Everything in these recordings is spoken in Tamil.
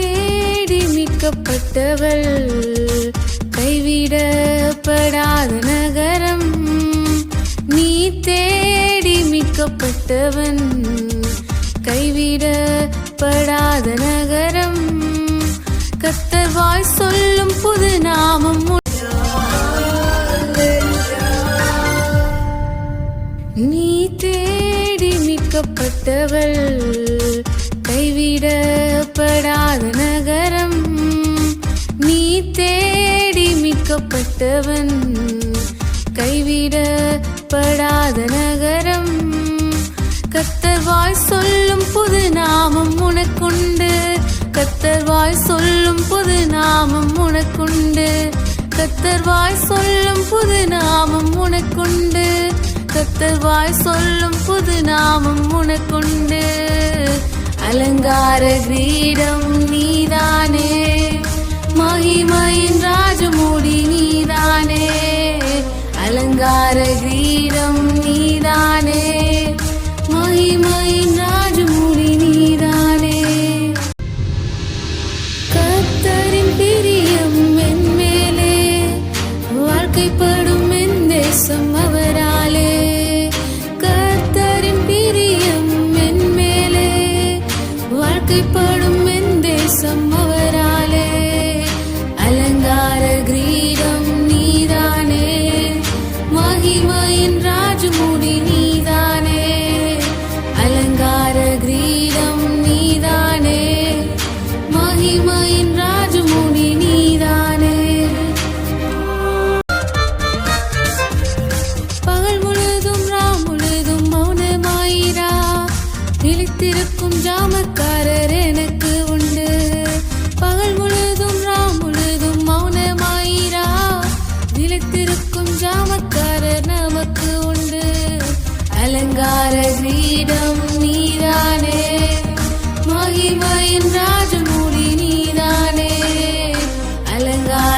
தேடி மீட்கப்பட்டவள். கைவிடப்படாத நகரம். நீ தேடி மீட்கப்பட்டவன். கைவிடப்படாத நகரம். கத்தவாய் சொல்லும் புது நாமம் நீ தேடி மீட்கப்பட்டவள். மீட்கப்பட்டவன் கைவிடப்படாத நகரம். கத்தர்வாய் சொல்லும் புது நாமம் உனக்குண்டு கத்தர்வாய் சொல்லும் புது நாமம் உனக்குண்டு கத்தர்வாய் சொல்லும் புது நாமம் உனக்குண்டு கத்தர்வாய் சொல்லும் புது நாமம் உனக்குண்டு. அலங்கார கிரீடம் நீதானே. மகிமையின் ராஜமூடி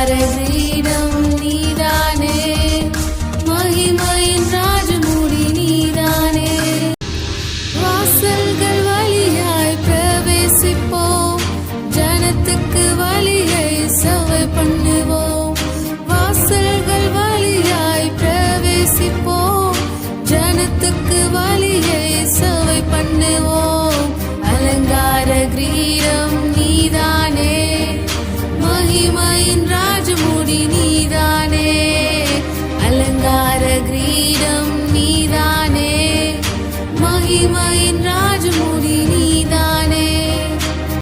அலங்கார நீதானே. மகிமையின் ராஜமூடி நீதானே. வாசல்கள் வழியாய் பிரவேசிப்போம். ஜனத்துக்கு வழியை சவை பண்ணுவோம். வாசல்கள் வழியாய் பிரவேசிப்போம். ஜனத்துக்கு வழி